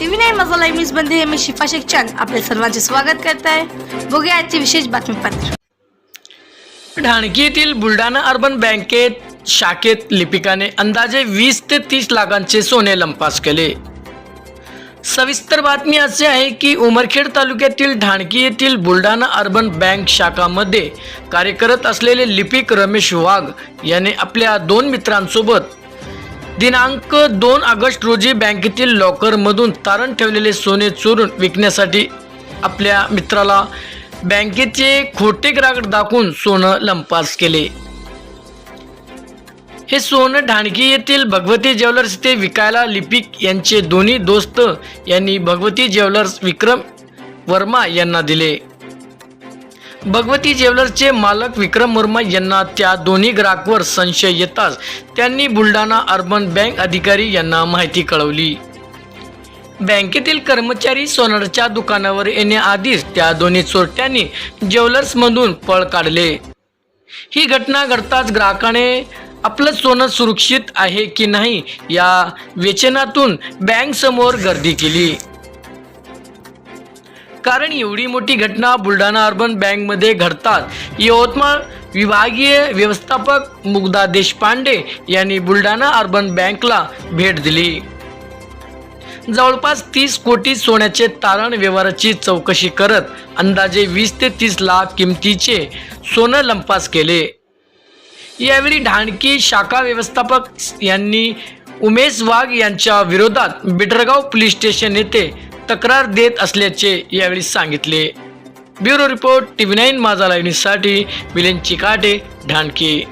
TV नाही माझा live न्यूजमध्ये मी शिफा शेख चंद सर्वांचे स्वागत करत आहे बघूया आजचे विशेष बातमीपत्र. ढाणकी येथील बुलढाणा अर्बन बँकेत शाखेत लिपिकाने अंदाजे वीस ते तीस लाखांचे सोने लंपास केले. सविस्तर बातमी असे आहे की उमरखेड तालुक्यातील ढाणकी येथील बुलढाणा अर्बन बँक शाखामध्ये कार्य करत असलेले लिपिक रमेश वाघ याने आपल्या दोन मित्रांसोबत दिनांक दोन ऑगस्ट रोजी बँकेतील लॉकरमधून तारण ठेवलेले सोने चोरून विकण्यासाठी आपल्या मित्राला बँकेचे खोटे ग्राहक दाखवून सोनं लंपास केले. हे सोनं ढाणकी येथील भगवती ज्वेलर्स ते विकायला लिपिक यांचे दोन्ही दोस्त यांनी भगवती ज्वेलर्स विक्रम वर्मा यांना दिले. भगवती ज्वेलर्सचे मालक विक्रम वर्मा यांना त्या दोन्ही ग्राहकवर संशय येताच त्यांनी बुलढाणा अर्बन बँक अधिकारी यांना माहिती कळवली. बँकेतील कर्मचारी सोनारच्या दुकानावर येण्याआधीच त्या दोन्ही चोरट्यांनी ज्वेलर्समधून पळ काढले. ही घटना घडताच ग्राहकाने आपलं सोनं सुरक्षित आहे की नाही या वेचनातून बँकसमोर गर्दी केली. कारण एवढी मोठी घटना बुलढाणा अर्बन बँकमध्ये घडतात. यवतमाळ विभागीय व्यवस्थापक मुग्धा देशपांडे यांनी बुलढाणा अर्बन बँकला भेट दिली. जवळपास तीस कोटी सोन्याचे तारण व्यवहाराची चौकशी करत अंदाजे वीस ते तीस लाख किमतीचे सोनं लंपास केले. यावेळी ढाणकी शाखा व्यवस्थापक यांनी उमेश वाघ यांच्या विरोधात बिटरगाव पोलीस स्टेशन येथे तक्रार देत असल्याचे यावेळी सांगितले. Bureau report T V nine Majha लाईव्हसाठी Milind Chikate Dhanki.